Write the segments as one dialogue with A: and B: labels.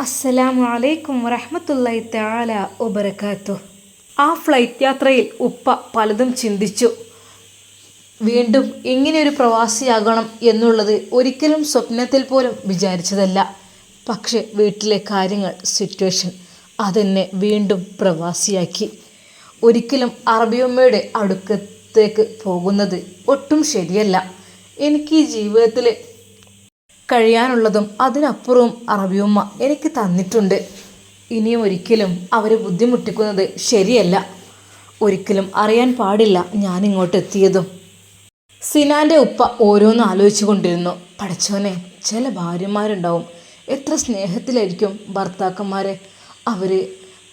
A: അസ്സലാമു അലൈക്കും വറഹ്മത്തുള്ളാഹി താല ഉബരക്കാത്തു ആ ഫ്ലൈറ്റ് യാത്രയിൽ ഉപ്പ പലതും ചിന്തിച്ചു. വീണ്ടും ഇങ്ങനെയൊരു പ്രവാസിയാകണം എന്നുള്ളത് ഒരിക്കലും സ്വപ്നത്തിൽ പോലും വിചാരിച്ചതല്ല. പക്ഷേ വീട്ടിലെ കാര്യങ്ങൾ സിറ്റുവേഷൻ അതെന്നെ വീണ്ടും പ്രവാസിയാക്കി. ഒരിക്കലും അറബിയമ്മയുടെ അടുക്കത്തേക്ക് പോകുന്നത് ഒട്ടും ശരിയല്ല. എനിക്ക് ഈ ജീവിതത്തിൽ കഴിയാനുള്ളതും അതിനപ്പുറവും അറബിയുമ്മ എനിക്ക് തന്നിട്ടുണ്ട്. ഇനിയും ഒരിക്കലും അവരെ ബുദ്ധിമുട്ടിക്കുന്നത് ശരിയല്ല. ഒരിക്കലും അറിയാൻ പാടില്ല ഞാൻ ഇങ്ങോട്ട് എത്തിയതും സിനാന്റെ ഉപ്പ ഓരോന്ന് ആലോചിച്ചു കൊണ്ടിരുന്നു പഠിച്ചവനെ ചില ഭാര്യമാരുണ്ടാവും. എത്ര സ്നേഹത്തിലായിരിക്കും ഭർത്താക്കന്മാരെ അവർ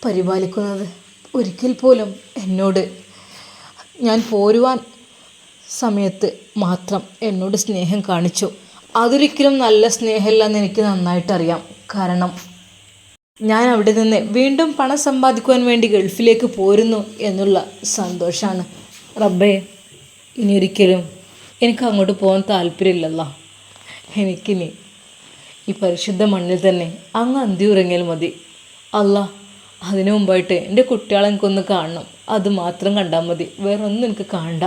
A: പരിപാലിക്കുന്നത്? ഒരിക്കൽ പോലും എന്നോട് ഞാൻ പോരുവാൻ സമയത്ത് മാത്രം എന്നോട് സ്നേഹം കാണിച്ചു. അതൊരിക്കലും നല്ല സ്നേഹമില്ലെന്ന് എനിക്ക് നന്നായിട്ടറിയാം. കാരണം ഞാൻ അവിടെ നിന്ന് വീണ്ടും പണം സമ്പാദിക്കുവാൻ വേണ്ടി ഗൾഫിലേക്ക് പോരുന്നു എന്നുള്ള സന്തോഷമാണ് റബ്ബേ ഇനി ഒരിക്കലും എനിക്ക് അങ്ങോട്ട് പോകാൻ താല്പര്യമില്ലല്ലോ. എനിക്കിനി ഈ പരിശുദ്ധ മണ്ണിൽ തന്നെ അങ്ങ് അന്തി ഉറങ്ങിയാൽ മതി. അല്ല അതിനു മുമ്പായിട്ട് എന്റെ കുട്ടികളെ എനിക്കൊന്ന് കാണണം. അത് മാത്രം കണ്ടാൽ മതി. വേറൊന്നും എനിക്ക് കാണണ്ട.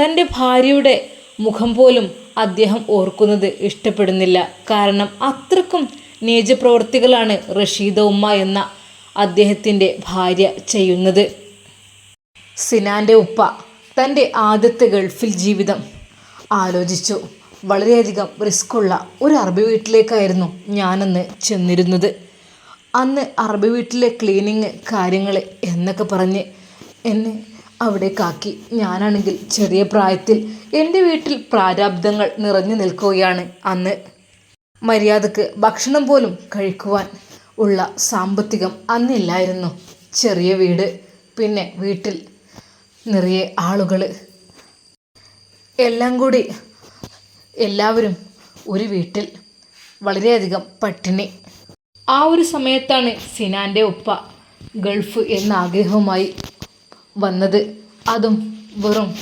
A: തന്റെ ഭാര്യയുടെ മുഖം പോലും അദ്ദേഹം ഓർക്കുന്നത് ഇഷ്ടപ്പെടുന്നില്ല. കാരണം അത്രക്കും നീചപ്രവർത്തികളാണ് റഷീദ ഉമ്മ എന്ന അദ്ദേഹത്തിന്റെ ഭാര്യ ചെയ്യുന്നത്. സിനാന്റെ ഉപ്പ തന്റെ ആദ്യത്തെ ഗൾഫിൽ ജീവിതം ആലോചിച്ചു. വളരെയധികം റിസ്ക്കുള്ള ഒരു അറബി വീട്ടിലേക്കായിരുന്നു ഞാനന്ന് ചെന്നിരുന്നത്. അന്ന് അറബി വീട്ടിലെ ക്ലീനിങ് കാര്യങ്ങൾ എന്നൊക്കെ പറഞ്ഞ് എന്നെ അവിടേക്കാക്കി. ഞാനാണെങ്കിൽ ചെറിയ പ്രായത്തിൽ എന്റെ വീട്ടിൽ പ്രാരാബ്ദങ്ങൾ നിറഞ്ഞു നിൽക്കുകയാണ് അന്ന്. മര്യാദയ്ക്ക് ഭക്ഷണം പോലും കഴിക്കുവാൻ ഉള്ള സാമ്പത്തികം അന്നില്ലായിരുന്നു ചെറിയ വീട് പിന്നെ വീട്ടിൽ നിറയെ ആളുകൾ എല്ലാം കൂടി എല്ലാവരും ഒരു വീട്ടിൽ. വളരെയധികം പട്ടിണി. ആ ഒരു സമയത്താണ് സിനാന്റെ ഉപ്പ ഗൾഫ് എന്ന ആഗ്രഹവുമായി വന്നത്. അതും വെറും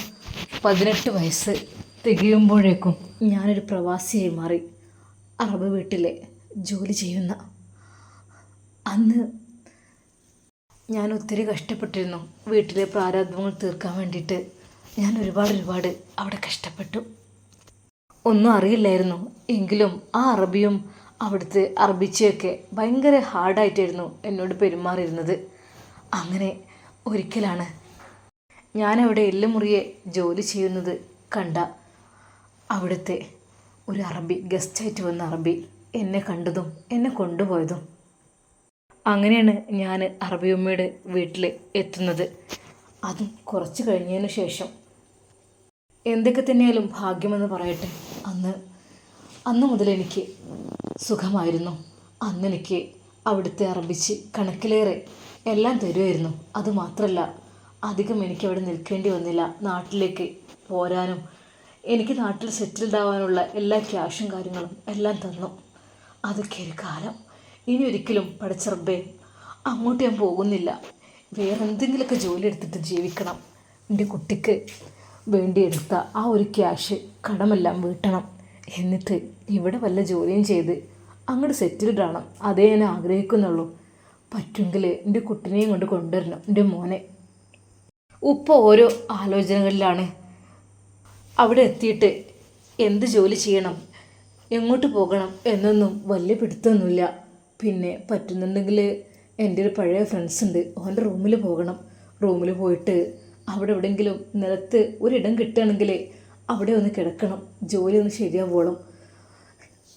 A: പതിനെട്ട് വയസ്സ്. തികയുമ്പോഴേക്കും ഞാനൊരു പ്രവാസിയായി മാറി. അറബ് വീട്ടിലെ ജോലി ചെയ്യുന്ന. അന്ന് ഞാൻ ഒത്തിരി കഷ്ടപ്പെട്ടിരുന്നു. വീട്ടിലെ പ്രാരാബ്ദങ്ങൾ തീർക്കാൻ വേണ്ടിയിട്ട് ഞാൻ ഒരുപാട് ഒരുപാട് അവിടെ കഷ്ടപ്പെട്ടു. ഒന്നും അറിയില്ലായിരുന്നു. എങ്കിലും ആ അറബിയും അവിടുത്തെ അറബിച്ചയൊക്കെ ഭയങ്കര ഹാർഡായിട്ടായിരുന്നു എന്നോട് പെരുമാറിയിരുന്നത്. അങ്ങനെ ഒരിക്കലാണ് ഞാനവിടെ എല്ലുമുറിയെ ജോലി ചെയ്യുന്നത് കണ്ട അവിടുത്തെ ഒരു അറബി ഗസ്റ്റായിട്ട് വന്ന അറബി എന്നെ കണ്ടതും എന്നെ കൊണ്ടുപോയതും. അങ്ങനെയാണ് ഞാൻ അറബിയമ്മയുടെ വീട്ടിൽ എത്തുന്നത്. അതും കുറച്ച് കഴിഞ്ഞതിന് ശേഷം. എന്തൊക്കെ തന്നെയാലും ഭാഗ്യമെന്ന് പറയട്ടെ. അന്ന് അന്ന് മുതൽ എനിക്ക് സുഖമായിരുന്നു. അന്ന് എനിക്ക് അവിടുത്തെ അറബിച്ച് കണക്കിലേറെ എല്ലാം തരുമായിരുന്നു. അതുമാത്രമല്ല അധികം എനിക്ക് അവിടെ നിൽക്കേണ്ടി വന്നില്ല. നാട്ടിലേക്ക് പോരാനും എനിക്ക് നാട്ടിൽ സെറ്റിൽഡ് ആവാനുള്ള എല്ലാ ക്യാഷും കാര്യങ്ങളും എല്ലാം തന്നു. അതൊക്കെ ഒരു കാലം. ഇനി ഒരിക്കലും പഠിച്ചറബേ അങ്ങോട്ട് ഞാൻ പോകുന്നില്ല. വേറെ എന്തെങ്കിലുമൊക്കെ ജോലി എടുത്തിട്ട് ജീവിക്കണം. എന്റെ കുട്ടിക്ക് വേണ്ടി എടുത്ത ആ ഒരു ക്യാഷ് കടമെല്ലാം വീട്ടണം. എന്നിട്ട് ഇവിടെ വല്ല ജോലിയും ചെയ്ത് അങ്ങോട്ട് സെറ്റിൽഡ് ആവണം. അതേ ഞാൻ ആഗ്രഹിക്കുന്നുള്ളൂ. പറ്റുമെങ്കിൽ എന്റെ കുട്ടിനെയും കൊണ്ട് കൊണ്ടുവരണം. എന്റെ മോനെ. ഉപ്പ ഓരോ ആലോചനകളിലാണ്. അവിടെ എത്തിയിട്ട് എന്ത് ജോലി ചെയ്യണം എങ്ങോട്ട് പോകണം എന്നൊന്നും വലിയ പിടുത്തമൊന്നുമില്ല പിന്നെ പറ്റുന്നുണ്ടെങ്കിൽ എന്റെ ഒരു പഴയ ഫ്രണ്ട്സ് ഉണ്ട്. ഓന്റെ റൂമിൽ പോകണം. റൂമിൽ പോയിട്ട് അവിടെ എവിടെയെങ്കിലും നിലത്ത് ഒരിടം കിട്ടുകയാണെങ്കിൽ അവിടെ ഒന്ന് കിടക്കണം. ജോലി ഒന്ന് ശരിയാവോളം.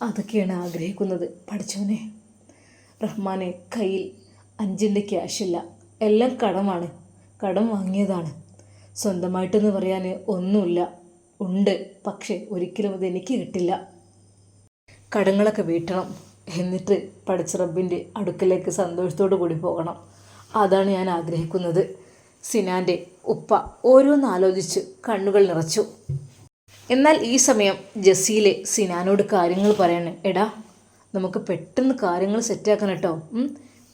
A: അതൊക്കെയാണ് ആഗ്രഹിക്കുന്നത്. പഠിച്ചോനെ. റഹ്മാനെ കയ്യിൽ അഞ്ചിന്റെ ക്യാഷില്ല എല്ലാം കടമാണ്. കടം വാങ്ങിയതാണ്. സ്വന്തമായിട്ടെന്ന് പറയാൻ ഒന്നുമില്ല. ഉണ്ട്. പക്ഷേ ഒരിക്കലും അത് എനിക്ക് കിട്ടില്ല. കടങ്ങളൊക്കെ വീട്ടണം. എന്നിട്ട് പഠിച്ച റബ്ബിന്റെ അടുക്കലേക്ക് സന്തോഷത്തോടു കൂടി പോകണം. അതാണ് ഞാൻ ആഗ്രഹിക്കുന്നത്. സിനാന്റെ ഉപ്പ ഓരോന്ന് ആലോചിച്ച് കണ്ണുകൾ നിറച്ചു. എന്നാൽ ഈ സമയം ജസീലെ സിനാനോട് കാര്യങ്ങൾ പറയണേ. എടാ നമുക്ക് പെട്ടെന്ന് കാര്യങ്ങൾ സെറ്റാക്കണം കേട്ടോ.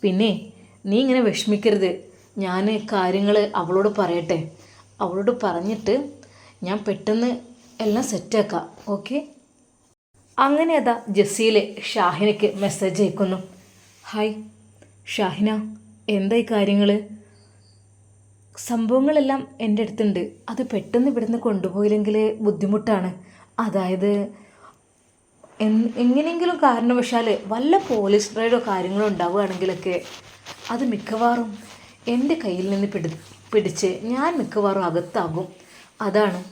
A: പിന്നെ നീ ഇങ്ങനെ വിഷമിക്കരുത്. ഞാൻ കാര്യങ്ങൾ അവളോട് പറയട്ടെ. അവളോട് പറഞ്ഞിട്ട് ഞാൻ പെട്ടെന്ന് എല്ലാം സെറ്റാക്കാം. ഓക്കെ? അങ്ങനെ അതാ ജസീലെ ഷാഹിനയ്ക്ക് മെസ്സേജ് അയക്കുന്നു. ഹായ് ഷാഹിന എന്തായി കാര്യങ്ങൾ സംഭവങ്ങളെല്ലാം എന്റെ അടുത്തുണ്ട്. അത് പെട്ടെന്ന് ഇവിടുന്ന് കൊണ്ടുപോയില്ലെങ്കിൽ ബുദ്ധിമുട്ടാണ്. അതായത് എങ്ങനെയെങ്കിലും കാരണവശാൽ വല്ല പോലീസ് റൈഡോ കാര്യങ്ങളോ ഉണ്ടാവുകയാണെങ്കിലൊക്കെ അത് മിക്കവാറും എന്റെ കയ്യിൽ നിന്ന് പിടി പിടിച്ച് ഞാൻ മിക്കവാറും അകത്താകും. അതാണ്.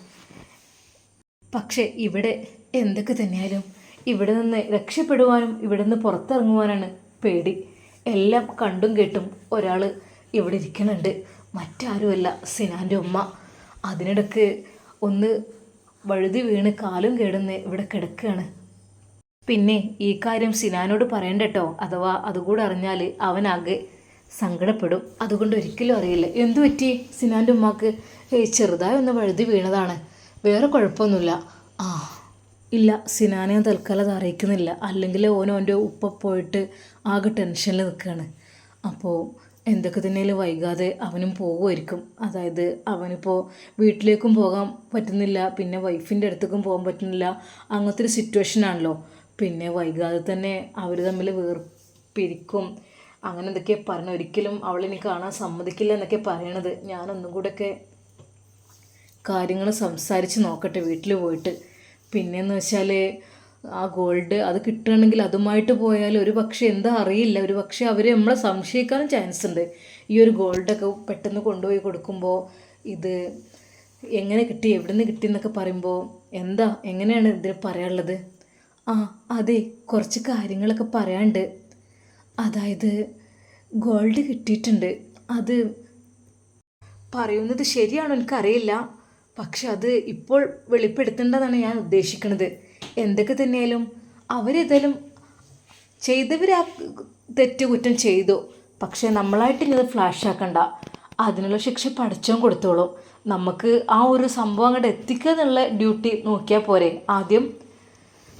A: പക്ഷേ ഇവിടെ എന്തൊക്കെ തന്നെയാലും ഇവിടെ നിന്ന് രക്ഷപ്പെടുവാനും ഇവിടെ നിന്ന് പുറത്തിറങ്ങുവാനാണ് പേടി. എല്ലാം കണ്ടും കേട്ടും ഒരാൾ ഇവിടെ ഇരിക്കണുണ്ട്. മറ്റാരുമല്ല സിനാന്റെ ഉമ്മ. അതിനിടക്ക് ഒന്ന് വഴുതി വീണ് കാലും കേടുന്ന് ഇവിടെ കിടക്കുകയാണ് പിന്നെ ഈ കാര്യം സിനാനോട് പറയണ്ടട്ടോ? അഥവാ അതുകൂടെ അറിഞ്ഞാൽ അവനാകെ സങ്കടപ്പെടും. അതുകൊണ്ട് ഒരിക്കലും അറിയില്ല. എന്തു പറ്റി? സിനാന്റെ ഉമ്മാക്ക് ചെറുതായി ഒന്ന് വഴുതി വീണതാണ്. വേറെ കുഴപ്പമൊന്നുമില്ല. ആ ഇല്ല സിനാനെ തൽക്കാലം അത് അറിയിക്കുന്നില്ല. അല്ലെങ്കിൽ ഓനോന്റെ ഉപ്പ പോയിട്ട് ആകെ ടെൻഷനിൽ നിൽക്കുകയാണ് അപ്പോൾ എന്തൊക്കെ തന്നെയാലും വൈകാതെ അവനും പോകുമായിരിക്കും അതായത് അവനിപ്പോൾ വീട്ടിലേക്കും പോകാൻ പറ്റുന്നില്ല. പിന്നെ വൈഫിന്റെ അടുത്തേക്കും പോകാൻ പറ്റുന്നില്ല. അങ്ങനത്തെ ഒരു സിറ്റുവേഷൻ ആണല്ലോ. പിന്നെ വൈകാതെ തന്നെ അവർ തമ്മിൽ വേർപിരിക്കും. അങ്ങനെ എന്തൊക്കെ പറഞ്ഞു ഒരിക്കലും അവളിനി കാണാൻ സമ്മതിക്കില്ല എന്നൊക്കെ പറയണത്. ഞാനൊന്നും കൂടെയൊക്കെ കാര്യങ്ങൾ സംസാരിച്ച് നോക്കട്ടെ വീട്ടിൽ പോയിട്ട്. പിന്നെയെന്ന് വെച്ചാൽ ആ ഗോൾഡ് അത് കിട്ടുകയാണെങ്കിൽ അതുമായിട്ട് പോയാൽ ഒരു പക്ഷേ എന്താ അറിയില്ല. ഒരു പക്ഷേ അവർ നമ്മളെ സംശയിക്കാനും ചാൻസ് ഉണ്ട്. ഈ ഒരു ഗോൾഡൊക്കെ പെട്ടെന്ന് കൊണ്ടുപോയി കൊടുക്കുമ്പോൾ ഇത് എങ്ങനെ കിട്ടി എവിടെ നിന്ന് കിട്ടി എന്നൊക്കെ പറയുമ്പോൾ എന്താ എങ്ങനെയാണ് ഇതിന് പറയാനുള്ളത്? ആ അതെ കുറച്ച് കാര്യങ്ങളൊക്കെ പറയാനുണ്ട്. അതായത് ഗോൾഡ് കിട്ടിയിട്ടുണ്ട്. അത് പറയുന്നത് ശരിയാണോ എനിക്കറിയില്ല. പക്ഷെ അത് ഇപ്പോൾ വെളിപ്പെടുത്തേണ്ടതാണ് ഞാൻ ഉദ്ദേശിക്കുന്നത്. എന്തൊക്കെ തന്നെയാലും അവരേതായാലും ചെയ്തവർ ആ തെറ്റ് കുറ്റം ചെയ്തു. പക്ഷെ നമ്മളായിട്ട് ഇനി അത് ഫ്ലാഷ് ആക്കണ്ട. അതിനുള്ള ശിക്ഷ പഠിച്ചോൻ കൊടുത്തോളും. നമുക്ക് ആ ഒരു സംഭവം അങ്ങോട്ട് എത്തിക്കുക എന്നുള്ള ഡ്യൂട്ടി നോക്കിയാൽ പോരെ. ആദ്യം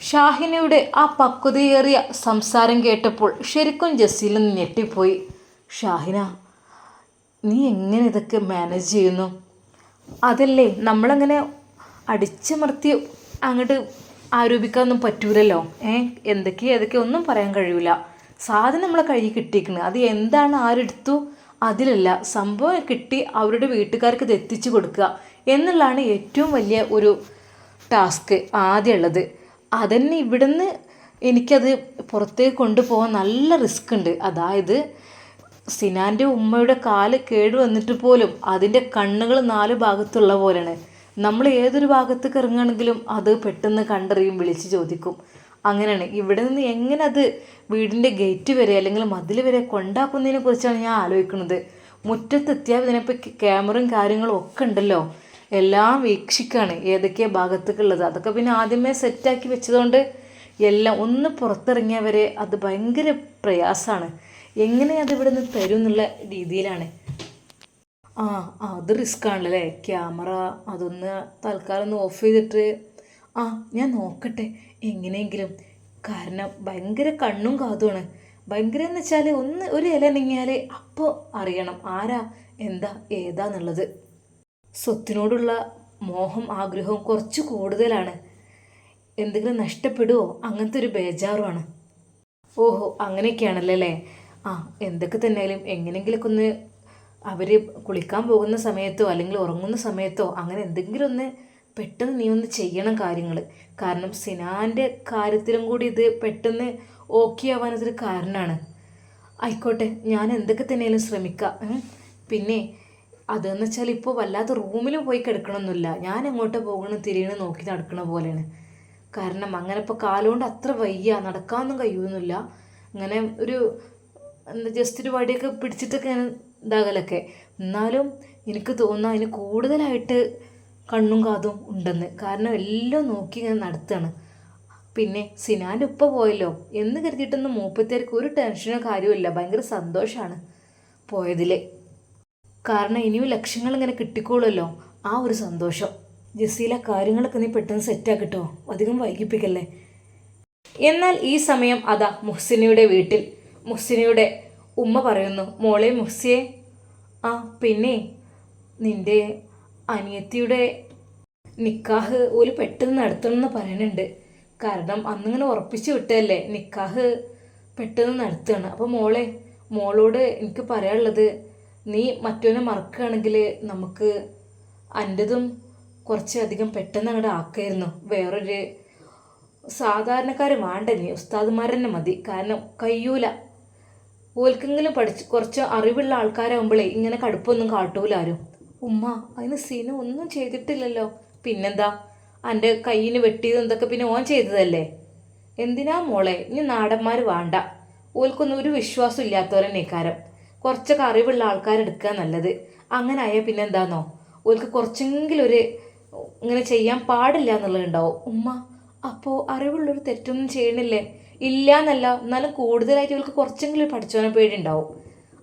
A: ഷാഹിനയുടെ ആ പക്വതയേറിയ സംസാരം കേട്ടപ്പോൾ ശരിക്കും ജസീൽ ഞെട്ടിപ്പോയി. ഷാഹിന നീ എങ്ങനെ ഇതൊക്കെ മാനേജ് ചെയ്യുന്നു? അതല്ലേ നമ്മളങ്ങനെ അടിച്ചമർത്തി അങ്ങോട്ട് ആരോപിക്കാനൊന്നും പറ്റൂലല്ലോ? ഏ എന്തൊക്കെ ഏതൊക്കെ ഒന്നും പറയാൻ കഴിയില്ല സാധനം നമ്മളെ കയ്യിൽ കിട്ടിയിരിക്കുന്നത് അത് എന്താണ് ആരെടുത്തു അതിലല്ല സംഭവം കിട്ടി അവരുടെ വീട്ടുകാർക്ക് ഇത് എത്തിച്ചു കൊടുക്കുക എന്നുള്ളതാണ് ഏറ്റവും വലിയ ഒരു ടാസ്ക് ആദ്യം ഉള്ളത് അതന്നെ ഇവിടുന്ന് എനിക്കത് പുറത്തേക്ക് കൊണ്ടുപോകാൻ നല്ല റിസ്ക് ഉണ്ട് അതായത് സിനാന്റെ ഉമ്മയുടെ കാൽ കേട് വന്നിട്ട് പോലും അതിന്റെ കണ്ണുകൾ നാല് ഭാഗത്തുള്ള പോലെയാണ്. നമ്മൾ ഏതൊരു ഭാഗത്തേക്ക് ഇറങ്ങുകയാണെങ്കിലും അത് പെട്ടെന്ന് കണ്ടറിയും വിളിച്ച് ചോദിക്കും. അങ്ങനെയാണ്. ഇവിടെ നിന്ന് എങ്ങനെ അത് വീടിന്റെ ഗേറ്റ് വരെ അല്ലെങ്കിൽ മതിൽ വരെ കൊണ്ടാക്കുന്നതിനെ കുറിച്ചാണ് ഞാൻ ആലോചിക്കുന്നത്. മുറ്റത്തെത്തിയാൽ ഇതിനെപ്പോൾ ക്യാമറയും കാര്യങ്ങളും ഒക്കെ ഉണ്ടല്ലോ. എല്ലാം വീക്ഷിക്കുകയാണ് ഏതൊക്കെ ഭാഗത്തേക്കുള്ളത്. അതൊക്കെ പിന്നെ ആദ്യമേ സെറ്റാക്കി വെച്ചതുകൊണ്ട് എല്ലാം ഒന്ന് പുറത്തിറങ്ങിയവരെ അത് ഭയങ്കര പ്രയാസമാണ്. എങ്ങനെ അത് ഇവിടെ നിന്ന് തരും എന്നുള്ള രീതിയിലാണ്. ആ അത് റിസ്ക് ആണല്ലേ? ക്യാമറ അതൊന്ന് തൽക്കാലം ഒന്ന് ഓഫ് ചെയ്തിട്ട്. ആ ഞാൻ നോക്കട്ടെ എങ്ങനെയെങ്കിലും. കാരണം ഭയങ്കര കണ്ണും കാതുമാണ്. ഭയങ്കര എന്ന് വെച്ചാൽ ഒന്ന് ഒരു ഇല നീങ്ങിയാൽ അപ്പോൾ അറിയണം ആരാ എന്താ ഏതാന്നുള്ളത്. സ്വത്തിനോടുള്ള മോഹം ആഗ്രഹവും കുറച്ച് കൂടുതലാണ്. എന്തെങ്കിലും നഷ്ടപ്പെടുമോ അങ്ങനത്തെ ഒരു ബേജാറുമാണ് ഓഹോ അങ്ങനെയൊക്കെയാണല്ലോ അല്ലേ ആ എന്തൊക്കെ തന്നെയാലും എങ്ങനെയെങ്കിലൊക്കെ ഒന്ന് അവർ കുളിക്കാൻ പോകുന്ന സമയത്തോ അല്ലെങ്കിൽ ഉറങ്ങുന്ന സമയത്തോ അങ്ങനെ എന്തെങ്കിലും ഒന്ന് പെട്ടെന്ന് നീ ഒന്ന് ചെയ്യണം കാര്യങ്ങൾ കാരണം സിനാന്റെ കാര്യത്തിലും കൂടി ഇത് പെട്ടെന്ന് ഓക്കെ ആവാൻ കാരണമാണ് ആയിക്കോട്ടെ ഞാൻ എന്തൊക്കെ തന്നെയാലും ശ്രമിക്കാം. പിന്നെ അതെന്ന് വെച്ചാൽ ഇപ്പോൾ വല്ലാത്ത റൂമിൽ പോയി കിടക്കണമെന്നില്ല ഞാൻ എങ്ങോട്ട് പോകണം തിരിയണം നോക്കി നടക്കണ പോലെയാണ്. കാരണം അങ്ങനെ ഇപ്പോൾ കാലുകൊണ്ട് അത്ര വയ്യ നടക്കാനൊന്നും കഴിയുന്നില്ല. അങ്ങനെ ഒരു എന്താ ജസ്റ്റ് ഒരു വടിയൊക്കെ പിടിച്ചിട്ടൊക്കെ ഇതാകലൊക്കെ. എന്നാലും എനിക്ക് തോന്നുന്നു അതിന് കൂടുതലായിട്ട് കണ്ണും കാതും ഉണ്ടെന്ന്. കാരണം എല്ലാം നോക്കി ഇങ്ങനെ നടത്തുകയാണ് പിന്നെ സിനാന്റെ ഉപ്പ പോയല്ലോ. എന്ന് കരുതിയിട്ടൊന്നും മൂപ്പത്തേർക്ക് ഒരു ടെൻഷനോ കാര്യമില്ല ഭയങ്കര സന്തോഷമാണ് പോയതിൽ കാരണം ഇനിയും ലക്ഷ്യങ്ങൾ ഇങ്ങനെ കിട്ടിക്കോളുമല്ലോ. ആ ഒരു സന്തോഷം. ജസീല കാര്യങ്ങളൊക്കെ നീ പെട്ടെന്ന് സെറ്റാക്കിട്ടോ അധികം വൈകിപ്പിക്കല്ലേ. എന്നാൽ ഈ സമയം അതാ മുഹ്സിനിയുടെ വീട്ടിൽ. മുഹ്സിനിയുടെ ഉമ്മ പറയുന്നു മോളെ മുഹ്സിയെ ആ പിന്നെ നിന്റെ അനിയത്തിയുടെ നിക്കാഹ് ഒരു പെട്ടെന്ന് നടത്തണം എന്ന് പറയുന്നുണ്ട് കാരണം അന്നിങ്ങനെ ഉറപ്പിച്ചു വിട്ടതല്ലേ നിക്കാഹ് പെട്ടെന്ന് നടത്തുകയാണ് അപ്പോൾ മോളെ മോളോട് എനിക്ക് പറയാനുള്ളത് നീ മറ്റവനെ മറക്കുകയാണെങ്കിൽ നമുക്ക് അന്റെതും കുറച്ചധികം പെട്ടെന്ന് അങ്ങോട്ട് ആക്കായിരുന്നു. വേറൊരു സാധാരണക്കാർ വേണ്ട നീ ഉസ്താദുമാർ തന്നെ മതി. കാരണം കയ്യൂല. ഓൽക്കെങ്കിലും പഠിച്ച് കുറച്ച് അറിവുള്ള ആൾക്കാരാകുമ്പോഴേ ഇങ്ങനെ കടുപ്പൊന്നും കാട്ടൂല ആരും. ഉമ്മ അതിന് സീന ഒന്നും ചെയ്തിട്ടില്ലല്ലോ. പിന്നെന്താ? എന്റെ കയ്യിന് വെട്ടിയത് എന്തൊക്കെ പിന്നെ ഓൻ ചെയ്തതല്ലേ? എന്തിനാ മോളെ? ഇനി നാടന്മാർ വേണ്ട. ഓൽക്കൊന്നും ഒരു വിശ്വാസം ഇല്ലാത്തവരെന്നേക്കാരം കുറച്ചൊക്കെ അറിവുള്ള ആൾക്കാരെടുക്കുക നല്ലത്. അങ്ങനെ ആയാൽ പിന്നെ എന്താണെന്നോ ഓൽക്ക് കുറച്ചെങ്കിലും ഒരു ഇങ്ങനെ ചെയ്യാൻ പാടില്ല എന്നുള്ളതുണ്ടാവും ഉമ്മ അപ്പോൾ അറിവുള്ളൊരു തെറ്റൊന്നും ചെയ്യണില്ലേ? ഇല്ല എന്നല്ല എന്നാലും കൂടുതലായിട്ട് ഇവൾക്ക് കുറച്ചെങ്കിലും ഒരു പഠിച്ചവനെ പേടി ഉണ്ടാവും.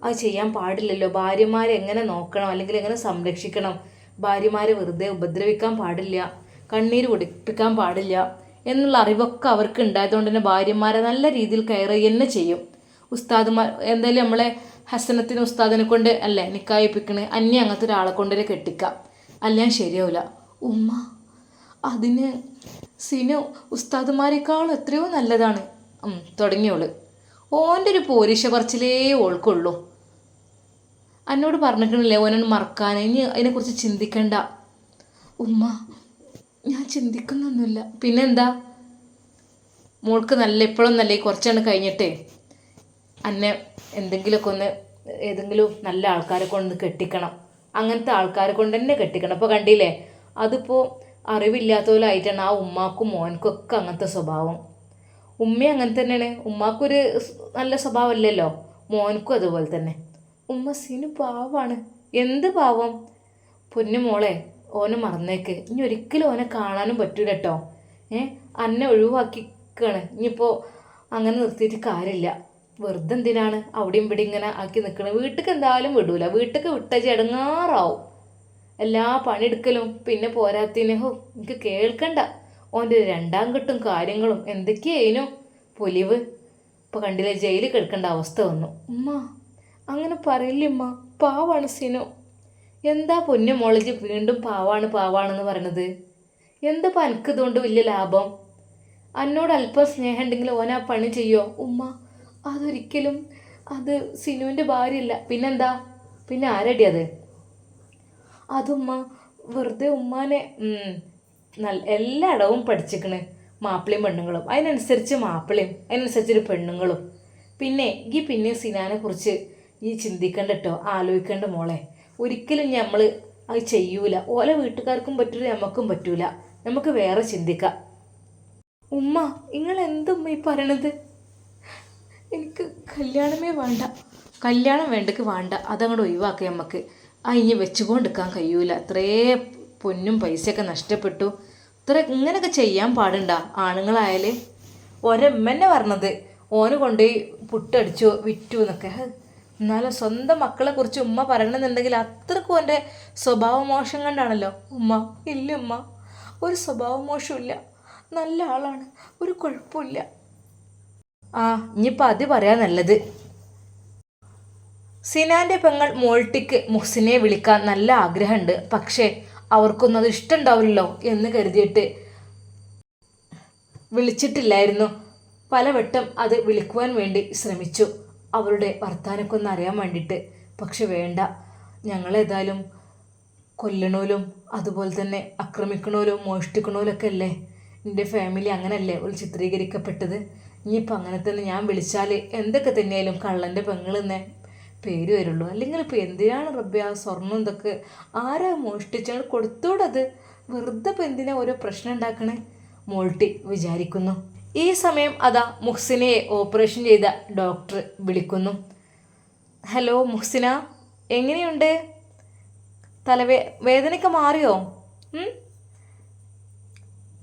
A: അത് ചെയ്യാൻ പാടില്ലല്ലോ. ഭാര്യമാരെ എങ്ങനെ നോക്കണം? അല്ലെങ്കിൽ എങ്ങനെ സംരക്ഷിക്കണം? ഭാര്യമാരെ വെറുതെ ഉപദ്രവിക്കാൻ പാടില്ല. കണ്ണീര് കുടിപ്പിക്കാൻ പാടില്ല. എന്നുള്ള അറിവൊക്കെ അവർക്ക് ഉണ്ടായതുകൊണ്ട് തന്നെ ഭാര്യമാരെ നല്ല രീതിയിൽ കയറി തന്നെ ചെയ്യും. ഉസ്താദുമാർ എന്തായാലും നമ്മളെ ഹസനത്തിന് ഉസ്താദിനെ കൊണ്ട് അല്ലേ നിക്കായിപ്പിക്കണ് അന്യ അങ്ങനത്തെ ഒരാളെ കൊണ്ടൊരു കെട്ടിക്കാം. അല്ല ശരിയാവില്ല ഉമ്മ അതിന് സിനു ഉസ്താദുമാരെക്കാളും എത്രയോ നല്ലതാണ്. തുടങ്ങിയോൾ. ഓന്റെ ഒരു പോരിഷ പറച്ചിലേ ഓൾക്കുള്ളൂ. എന്നോട് പറഞ്ഞിട്ടില്ലേ ഓനോട് മറക്കാൻ. ഇനി അതിനെക്കുറിച്ച് ചിന്തിക്കണ്ട. ഉമ്മ ഞാൻ ചിന്തിക്കുന്നൊന്നുമില്ല. പിന്നെന്താ? മോൾക്ക് നല്ല ഇപ്പോഴൊന്നല്ലേ നല്ല കുറച്ചാണ് കഴിഞ്ഞിട്ടേ. അന്നെ എന്തെങ്കിലുമൊക്കെ ഒന്ന് ഏതെങ്കിലും നല്ല ആൾക്കാരെ കൊണ്ട് കെട്ടിക്കണം. അങ്ങനത്തെ ആൾക്കാരെ കൊണ്ട് തന്നെ കെട്ടിക്കണം. അപ്പോൾ കണ്ടില്ലേ? അതിപ്പോൾ ആയിട്ടാണ് ആ ഉമ്മാക്കും മോനക്കും ഒക്കെ അങ്ങനത്തെ സ്വഭാവം. ഉമ്മ അങ്ങനെ തന്നെയാണ്. ഉമ്മാക്കൊരു നല്ല സ്വഭാവമല്ലല്ലോ? മോനക്കും അതുപോലെ തന്നെ. ഉമ്മ സീനു പാവാണ്. എന്ത് പാവം? പൊന്നു മോളെ ഓനെ മറന്നേക്ക്. ഇനി ഒരിക്കലും ഓനെ കാണാനും പറ്റൂല കേട്ടോ ഏ? അന്നെ ഒഴിവാക്കിക്കാണ്. ഇനിയിപ്പോൾ അങ്ങനെ നിർത്തിയിട്ട് കാര്യമില്ല. വെറുതെ എന്തിനാണ് അവിടെയും ഇവിടെ ഇങ്ങനെ ആക്കി നിൽക്കണത് വീട്ടിലേക്ക് എന്തായാലും വിടൂല. വീട്ടിലേക്ക് വിട്ടച്ച് ഇടങ്ങാറാവും എല്ലാ പണിയെടുക്കലും പിന്നെ പോരാത്തിന് ഹോ എനിക്ക് കേൾക്കണ്ട. ഓന്റെ രണ്ടാം കെട്ടും കാര്യങ്ങളും എന്തൊക്കെയായിനു പൊലിവ്. ഇപ്പം കണ്ടില്ലേ ജയിലിൽ കിടക്കേണ്ട അവസ്ഥ വന്നു. ഉമ്മ അങ്ങനെ പറയില്ലേ ഉമ്മ? പാവാണ് സിനു. എന്താ പൊന്നു മോളേജ് വീണ്ടും പാവാണ് പാവാണെന്ന് പറയണത്? എന്താ പനക്ക് ഇതുകൊണ്ട് വലിയ ലാഭം? അന്നോട് അല്പം സ്നേഹം ഉണ്ടെങ്കിൽ ആ പണി ചെയ്യോ? ഉമ്മ അതൊരിക്കലും അത് സിനുവിന്റെ ഭാര്യയല്ല. പിന്നെന്താ? പിന്നെ ആരടി അത്? അതുമ്മ വെറുതെ ഉമ്മാനെ നല്ല എല്ലായിടവും പഠിച്ചിക്കണ്. മാപ്പിളയും പെണ്ണുങ്ങളും. അതിനനുസരിച്ച് മാപ്പിളയും അതിനനുസരിച്ചൊരു പെണ്ണുങ്ങളും. പിന്നെ ഈ പിന്നെ സിനാനെ കുറിച്ച് ഈ ചിന്തിക്കണ്ട കേട്ടോ ആലോചിക്കേണ്ട മോളെ. ഒരിക്കലും നമ്മൾ അത് ചെയ്യൂല. ഓല വീട്ടുകാർക്കും പറ്റൂല നമുക്കും പറ്റൂല. നമുക്ക് വേറെ ചിന്തിക്കാം. ഉമ്മ നിങ്ങൾ എന്തുമ്മ ഈ പറയണത്? എനിക്ക് കല്യാണമേ വേണ്ട. കല്യാണം വേണ്ടക്ക് വേണ്ട. അതങ്ങോട്ട് ഒഴിവാക്കി നമുക്ക് ആ ഇനി വെച്ചുകൊണ്ടിരിക്കാൻ കഴിയൂല. അത്രേ പൊന്നും പൈസയൊക്കെ നഷ്ടപ്പെട്ടു. ഇത്ര ഇങ്ങനെയൊക്കെ ചെയ്യാൻ പാടുണ്ട ആണുങ്ങളായാൽ ഒരമ്മന്നെ പറഞ്ഞത് ഓന് കൊണ്ടുപോയി പുട്ടടിച്ചു വിറ്റു എന്നൊക്കെ. എന്നാലും സ്വന്തം മക്കളെ കുറിച്ച് ഉമ്മ പറയണമെന്നുണ്ടെങ്കിൽ അത്രക്കും എന്റെ സ്വഭാവ മോശം കണ്ടാണല്ലോ. ഉമ്മ ഇല്ല ഉമ്മ. ഒരു സ്വഭാവമോശമില്ല നല്ല ആളാണ്. ഒരു കുഴപ്പമില്ല. ആ ഇനിയിപ്പോൾ അത് പറയാൻ നല്ലത്. സിനാന്റെ പെങ്ങൾ മോൾട്ടിക്ക് മുഹ്സിനെ വിളിക്കാൻ നല്ല ആഗ്രഹമുണ്ട്. പക്ഷേ അവർക്കൊന്നും അത് ഇഷ്ടമുണ്ടാവില്ലല്ലോ എന്ന് കരുതിയിട്ട് വിളിച്ചിട്ടില്ലായിരുന്നു. പലവട്ടം അത് വിളിക്കുവാൻ വേണ്ടി ശ്രമിച്ചു. അവരുടെ വർത്താനക്കൊന്ന് അറിയാൻ വേണ്ടിയിട്ട്. പക്ഷെ വേണ്ട. ഞങ്ങളേതായാലും കൊല്ലണോലും അതുപോലെ തന്നെ ആക്രമിക്കണോലും മോഷ്ടിക്കണോലൊക്കെ അല്ലേ? എന്റെ ഫാമിലി അങ്ങനല്ലേ? ഒരു ചിത്രീകരിക്കപ്പെട്ടത്. ഇനിയിപ്പോൾ അങ്ങനെ തന്നെ ഞാൻ വിളിച്ചാൽ എന്തൊക്കെ തന്നെയായാലും കള്ളന്റെ പെങ്ങളെന്നേ പേര് വരുള്ളൂ. അല്ലെങ്കിൽ ഇപ്പോൾ എന്തിനാണ് റബ്ബെ ആ സ്വർണം ഇതൊക്കെ? ആരാ മോഷ്ടിച്ചാൽ കൊടുത്തോടത് വെറുതെ ഇപ്പം എന്തിനാ ഓരോ പ്രശ്നം ഉണ്ടാക്കണേ? മോൾട്ടി വിചാരിക്കുന്നു. ഈ സമയം അതാ മുഹ്സിനെ ഓപ്പറേഷൻ ചെയ്ത ഡോക്ടർ വിളിക്കുന്നു. ഹലോ മുഹ്സിന എങ്ങനെയുണ്ട്? തലവേ വേദനയൊക്കെ മാറിയോ?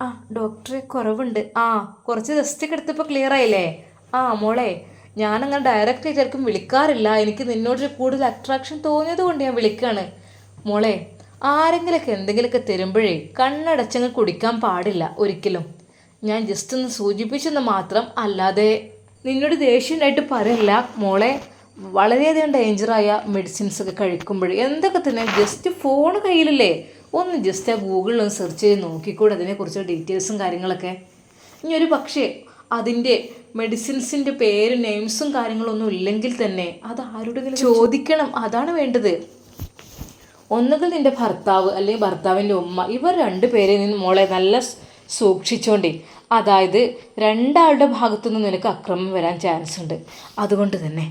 A: ആ ഡോക്ടറെ കുറവുണ്ട്. ആ കുറച്ച് ടെസ്റ്റൊക്കെ എടുത്തപ്പോൾ ക്ലിയർ ആയില്ലേ? ആ മോളെ ഞാനങ്ങനെ ഡയറക്റ്റ് ആയിരിക്കും വിളിക്കാറില്ല. എനിക്ക് നിന്നോട് കൂടുതൽ അട്രാക്ഷൻ തോന്നിയത് കൊണ്ട് ഞാൻ വിളിക്കുകയാണ് മോളെ ആരെങ്കിലൊക്കെ എന്തെങ്കിലുമൊക്കെ തരുമ്പോഴേ കണ്ണടച്ചങ്ങ് കുടിക്കാൻ പാടില്ല ഒരിക്കലും. ഞാൻ ജസ്റ്റ് ഒന്ന് സൂചിപ്പിച്ചെന്ന് മാത്രം അല്ലാതെ നിന്നോട് ദേഷ്യമായിട്ട് പറയില്ല. മോളെ വളരെയധികം ഡേഞ്ചറായ മെഡിസിൻസ് ഒക്കെ കഴിക്കുമ്പോൾ എന്തൊക്കെ തന്നെ ജസ്റ്റ് ഫോൺ കയ്യിലല്ലേ? ഒന്ന് ജസ്റ്റ് ആ ഗൂഗിളിൽ ഒന്ന് സെർച്ച് ചെയ്ത് നോക്കിക്കൂടെ അതിനെക്കുറിച്ച് ഡീറ്റെയിൽസും കാര്യങ്ങളൊക്കെ. ഇനി ഒരു പക്ഷേ അതിന്റെ മെഡിസിൻസിന്റെ പേര് നെയിംസും കാര്യങ്ങളൊന്നും ഇല്ലെങ്കിൽ തന്നെ അത് ആരോടെങ്കിലും ചോദിക്കണം അതാണ് വേണ്ടത്. ഒന്നുകിൽ നിന്റെ ഭർത്താവ് അല്ലെങ്കിൽ ഭർത്താവിന്റെ ഉമ്മ ഇവർ രണ്ട് പേരെ നിന്ന് മോളെ നല്ല സൂക്ഷിച്ചോണ്ടി. അതായത് രണ്ടാളുടെ ഭാഗത്തുനിന്ന് നിനക്ക് അക്രമം വരാൻ ചാൻസ് ഉണ്ട്. അതുകൊണ്ട് തന്നെ.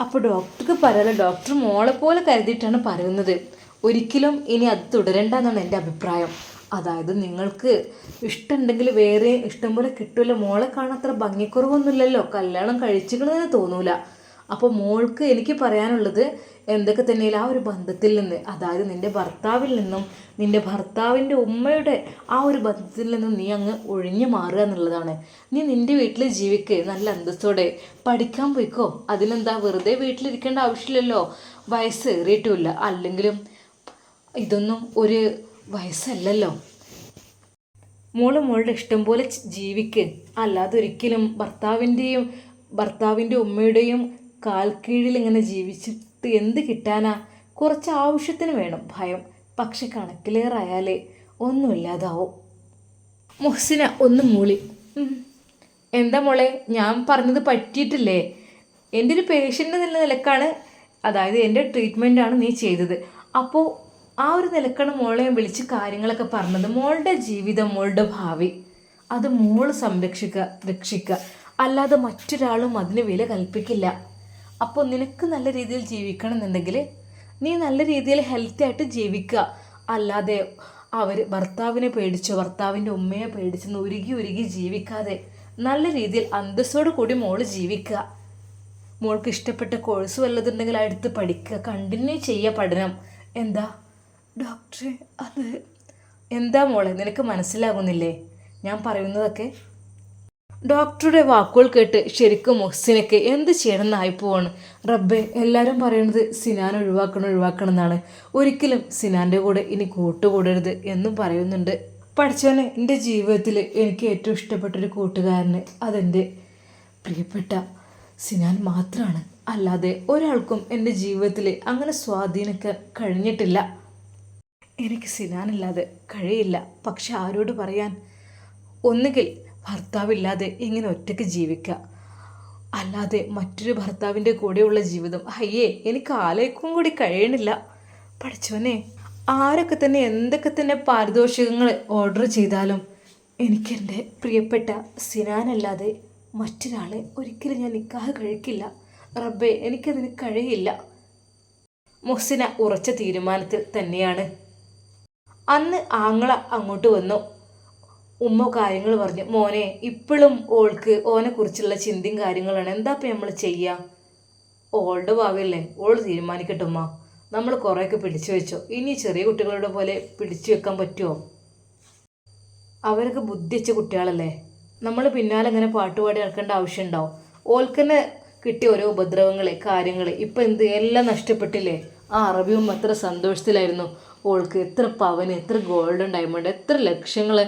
A: അപ്പോൾ ഡോക്ടർക്ക് പറയാതെ ഡോക്ടർ മോളെ പോലെ കരുതിയിട്ടാണ് പറയുന്നത്. ഒരിക്കലും ഇനി അത് തുടരണ്ട എന്നാണ് എന്റെ അഭിപ്രായം. അതായത് നിങ്ങൾക്ക് ഇഷ്ടമുണ്ടെങ്കിൽ വേറെ ഇഷ്ടം പോലെ കിട്ടുമല്ലോ മോളെ കാണാൻ അത്ര ഭംഗിക്കുറവൊന്നുമില്ലല്ലോ. കല്യാണം കഴിച്ചിട്ടുണ്ടെന്ന് തോന്നൂല. അപ്പോൾ മോൾക്ക് എനിക്ക് പറയാനുള്ളത് എന്തൊക്കെ തന്നെയാലും ആ ഒരു ബന്ധത്തിൽ നിന്ന് അതായത് നിന്റെ ഭർത്താവിൽ നിന്നും നിന്റെ ഭർത്താവിന്റെ ഉമ്മയുടെ ആ ഒരു ബന്ധത്തിൽ നിന്നും നീ അങ്ങ് ഒഴിഞ്ഞു മാറുക എന്നുള്ളതാണ്. നീ നിന്റെ വീട്ടിൽ ജീവിക്ക് നല്ല അന്തസ്സോടെ പഠിക്കാൻ പോയിക്കോ. അതിനെന്താ വെറുതെ വീട്ടിലിരിക്കേണ്ട ആവശ്യമില്ലല്ലോ. വയസ്സ് ഏറിയിട്ടുമില്ല. അല്ലെങ്കിലും ഇതൊന്നും ഒരു വയസ്സല്ലല്ലോ. മോൾ മോളുടെ ഇഷ്ടം പോലെ ജീവിക്ക്. അല്ലാതെ ഒരിക്കലും ഭർത്താവിന്റെയും ഭർത്താവിന്റെ ഉമ്മയുടെയും കാൽ കീഴിൽ ഇങ്ങനെ ജീവിച്ചിട്ട് എന്ത് കിട്ടാനാ? കുറച്ച് ആവശ്യത്തിന് വേണം ഭയം. പക്ഷെ കണക്കിലേറായാലേ ഒന്നുമില്ലാതാവും മുഹ്സിന ഒന്ന് മൂളി. എന്താ മോളെ ഞാൻ പറഞ്ഞത് പറ്റിയിട്ടില്ലേ? എന്റെ ഒരു പേഷ്യന്റ് എന്നുള്ള നിലക്കാണ് അതായത് എന്റെ ട്രീറ്റ്മെന്റാണ് നീ ചെയ്തത്. അപ്പോൾ ആ ഒരു നിലക്കാണ് മോളെ വിളിച്ച് കാര്യങ്ങളൊക്കെ പറഞ്ഞത്. മോളുടെ ജീവിതം മോളുടെ ഭാവി. അത് മോൾ സംരക്ഷിക്കുക രക്ഷിക്കുക അല്ലാതെ മറ്റൊരാളും അതിന് വില കൽപ്പിക്കില്ല. അപ്പോൾ നിനക്ക് നല്ല രീതിയിൽ ജീവിക്കണം എന്നുണ്ടെങ്കിൽ നീ നല്ല രീതിയിൽ ഹെൽത്തി ആയിട്ട് ജീവിക്കുക. അല്ലാതെ അവർ ഭർത്താവിനെ പേടിച്ചോ ഭർത്താവിന്റെ ഉമ്മയെ പേടിച്ചെന്ന് ഉരുകി ഉരുകി ജീവിക്കാതെ നല്ല രീതിയിൽ അന്തസ്സോടു കൂടി മോൾ ജീവിക്കുക. മോൾക്ക് ഇഷ്ടപ്പെട്ട കോഴ്സ് വല്ലതുണ്ടെങ്കിൽ അടുത്ത് പഠിക്കുക. കണ്ടിന്യൂ ചെയ്യുക പഠനം. എന്താ? ഡോക്ടറെ അത് എന്താ മോളെ നിനക്ക് മനസ്സിലാകുന്നില്ലേ? ഞാൻ പറയുന്നതൊക്കെ ഡോക്ടറുടെ വാക്കുകൾ കേട്ട് ശരിക്കും മുഹ്സിനക്ക് എന്ത് ചെയ്യണമെന്നായി പോവാണ്. റബ്ബെ എല്ലാവരും പറയുന്നത് സിനാൻ ഒഴിവാക്കണം ഒഴിവാക്കണം എന്നാണ് ഒരിക്കലും സിനാന്റെ കൂടെ ഇനി കൂട്ടുകൂടരുത് എന്നും പറയുന്നുണ്ട്. പഠിച്ചവനെ എന്റെ ജീവിതത്തിൽ എനിക്ക് ഏറ്റവും ഇഷ്ടപ്പെട്ടൊരു കൂട്ടുകാരന് അതെന്റെ പ്രിയപ്പെട്ട സിനാൻ മാത്രമാണ് അല്ലാതെ ഒരാൾക്കും എന്റെ ജീവിതത്തിൽ അങ്ങനെ സ്വാധീനിക്കാൻ കഴിഞ്ഞിട്ടില്ല. എനിക്ക് സിനാനില്ലാതെ കഴിയില്ല. പക്ഷെ ആരോട് പറയാൻ? ഒന്നുകിൽ ഭർത്താവില്ലാതെ ഇങ്ങനെ ഒറ്റയ്ക്ക് ജീവിക്കുക അല്ലാതെ മറ്റൊരു ഭർത്താവിന്റെ കൂടെയുള്ള ജീവിതം. അയ്യേ എനിക്ക് ആലോചിക്കും കൂടി കഴിയണില്ല. പഠിച്ചവനെ ആരൊക്കെ തന്നെ എന്തൊക്കെ തന്നെ പാരിതോഷികങ്ങൾ ഓർഡർ ചെയ്താലും എനിക്കെന്റെ പ്രിയപ്പെട്ട സിനാനല്ലാതെ മറ്റൊരാളെ ഒരിക്കലും ഞാൻ നിക്കാഹ് കഴിക്കില്ല. റബ്ബെ എനിക്കതിന് കഴിയില്ല. മുഹ്സിന ഉറച്ച തീരുമാനത്തിൽ തന്നെയാണ്. അന്ന് ആങ്ങള അങ്ങോട്ട് വന്നു. ഉമ്മ കാര്യങ്ങൾ പറഞ്ഞു. മോനെ ഇപ്പോഴും ഓൾക്ക് ഓനെ കുറിച്ചുള്ള ചിന്തയും കാര്യങ്ങളാണ്. എന്താ ഇപ്പം നമ്മൾ ചെയ്യുക ഓളുടെ ഭാവിയല്ലേ. ഓൾ തീരുമാനിക്കട്ടെ ഉമ്മ. നമ്മൾ കുറേയൊക്കെ പിടിച്ചു വെച്ചോ. ഇനി ചെറിയ കുട്ടികളുടെ പോലെ പിടിച്ചു വെക്കാൻ പറ്റുമോ അവരൊക്കെ ബുദ്ധിച്ച കുട്ടികളല്ലേ. നമ്മൾ പിന്നാലെ ഇങ്ങനെ പാട്ടുപാടി നടക്കേണ്ട ആവശ്യമുണ്ടാവും. ഓൾക്കന്നെ കിട്ടിയ ഓരോ ഉപദ്രവങ്ങൾ കാര്യങ്ങൾ ഇപ്പം എന്ത്? എല്ലാം നഷ്ടപ്പെട്ടില്ലേ? ആ അറബിയും അത്ര സന്തോഷത്തിലായിരുന്നു. ഓൾക്ക് എത്ര പവന് എത്ര ഗോൾഡൻ ഡയമണ്ട് എത്ര ലക്ഷങ്ങൾ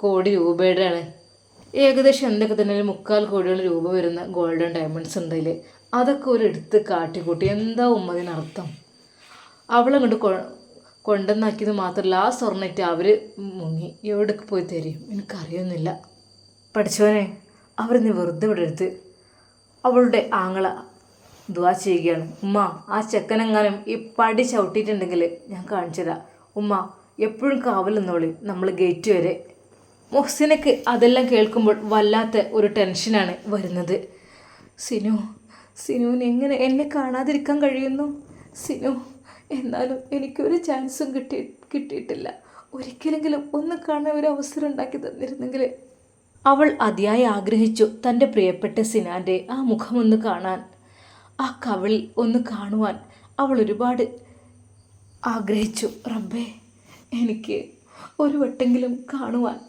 A: കോടി രൂപയുടെയാണ്. ഏകദേശം എന്തൊക്കെ തന്നെ ഒരു മുക്കാൽ കോടിയുള്ള രൂപ വരുന്ന ഗോൾഡൻ ഡയമണ്ട്സ് ഉണ്ടതിൽ അതൊക്കെ ഒരു എടുത്ത് കാട്ടിക്കൂട്ടി. എന്താ ഉമ്മതിനർത്ഥം അവളങ്ങോട്ട് കൊ കൊണ്ടുവന്നാക്കിയത് മാത്രമല്ല ആ സ്വർണറ്റ് അവർ മുങ്ങി. എവിടേക്ക് പോയി തരും? എനിക്കറിയുന്നില്ല പഠിച്ചവനെ അവരിന്ന് വെറുതെ വിടരുത് അവളുടെ ആങ്ങള ദുവാ ചെയ്യുകയാണ്. ഉമ്മ ആ ചെക്കനെങ്ങാനും ഈ പടി ചവിട്ടിയിട്ടുണ്ടെങ്കിൽ ഞാൻ കാണിച്ചുതരാം ഉമ്മ എപ്പോഴും കാവലെന്നോളി നമ്മൾ ഗേറ്റ് വരെ. മൊഹ്സിനക്ക് അതെല്ലാം കേൾക്കുമ്പോൾ വല്ലാത്ത ഒരു ടെൻഷനാണ് വരുന്നത്. സിനു സിനുവിന് എങ്ങനെ എന്നെ കാണാതിരിക്കാൻ കഴിയുന്നു? സിനു എന്നാലും എനിക്കൊരു ചാൻസും കിട്ടി കിട്ടിയിട്ടില്ല. ഒരിക്കലെങ്കിലും ഒന്ന് കാണാൻ ഒരു അവസരം ഉണ്ടാക്കി തന്നിരുന്നെങ്കിൽ. അവൾ അതിയായി ആഗ്രഹിച്ചു തന്റെ പ്രിയപ്പെട്ട സിനാന്റെ ആ മുഖമൊന്ന് കാണാൻ. ആ കവിളിൽ ഒന്ന് കാണുവാൻ അവൾ ഒരുപാട് ആഗ്രഹിച്ചു. റബ്ബേ എനിക്ക് ഒരു വട്ടെങ്കിലും കാണുവാൻ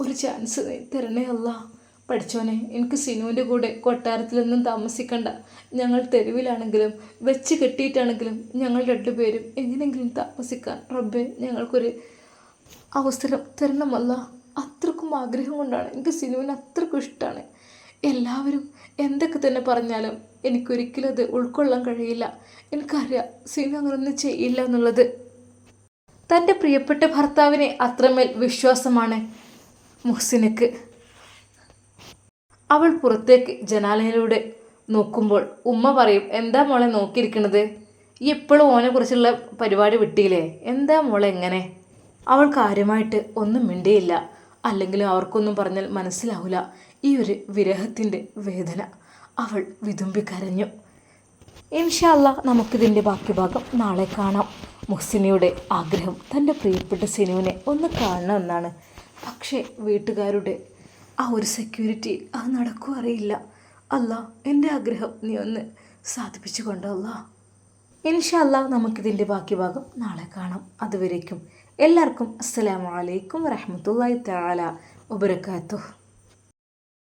A: ഒരു ചാൻസ് തരണേ അല്ല. പഠിച്ചോനെ എനിക്ക് സിനുവിന്റെ കൂടെ കൊട്ടാരത്തിലൊന്നും താമസിക്കണ്ട. ഞങ്ങൾ തെരുവിലാണെങ്കിലും വെച്ച് കെട്ടിയിട്ടാണെങ്കിലും ഞങ്ങൾ രണ്ടുപേരും എങ്ങനെയെങ്കിലും താമസിക്കാൻ റബ്ബെ ഞങ്ങൾക്കൊരു അവസരം തരണമല്ല. അത്രക്കും ആഗ്രഹം കൊണ്ടാണ്. എനിക്ക് സിനുവിന് അത്രക്കും ഇഷ്ടമാണ് എല്ലാവരും എന്തൊക്കെ തന്നെ പറഞ്ഞാലും എനിക്കൊരിക്കലും അത് ഉൾക്കൊള്ളാൻ കഴിയില്ല. എനിക്കറിയാം സിനു അങ്ങനൊന്നും ചെയ്യില്ല എന്നുള്ളത്. തന്റെ പ്രിയപ്പെട്ട ഭർത്താവിനെ അത്രമേൽ വിശ്വാസമാണ് മുഹ്സിനക്ക്. അവൾ പുറത്തേക്ക് ജനാലയിലൂടെ നോക്കുമ്പോൾ ഉമ്മ പറയും എന്താ മോളെ നോക്കിയിരിക്കണത്? ഈ എപ്പോഴും ഓനെ കുറിച്ചുള്ള പരിപാടി വിട്ടിയില്ലേ എന്താ മോളെ എങ്ങനെ അവൾ കാര്യമായിട്ട് ഒന്നും മിണ്ടിയില്ല. അല്ലെങ്കിലും അവർക്കൊന്നും പറഞ്ഞാൽ മനസ്സിലാവില്ല ഈ ഒരു വിരഹത്തിന്റെ വേദന അവൾ വിതുമ്പി കരഞ്ഞു. ഇൻഷാല്ല നമുക്കിതിന്റെ ബാക്കി ഭാഗം നാളെ കാണാം. മുഹ്സിനിയുടെ ആഗ്രഹം തന്റെ പ്രിയപ്പെട്ട സിനുവിനെ ഒന്ന് കാണണം എന്നാണ്. പക്ഷേ വീട്ടുകാരുടെ ആ ഒരു സെക്യൂരിറ്റി അത് നടക്കും അറിയില്ല. അല്ല എന്റെ ആഗ്രഹം നീ ഒന്ന് സാധിപ്പിച്ചു കൊണ്ടല്ല ഇൻഷാല്ല നമുക്കിതിന്റെ ബാക്കി ഭാഗം നാളെ കാണാം. അതുവരേക്കും എല്ലാവർക്കും അസ്സലാമു അലൈക്കും വറഹമത്തല്ലാഹി തആല വബറകാതുഹു.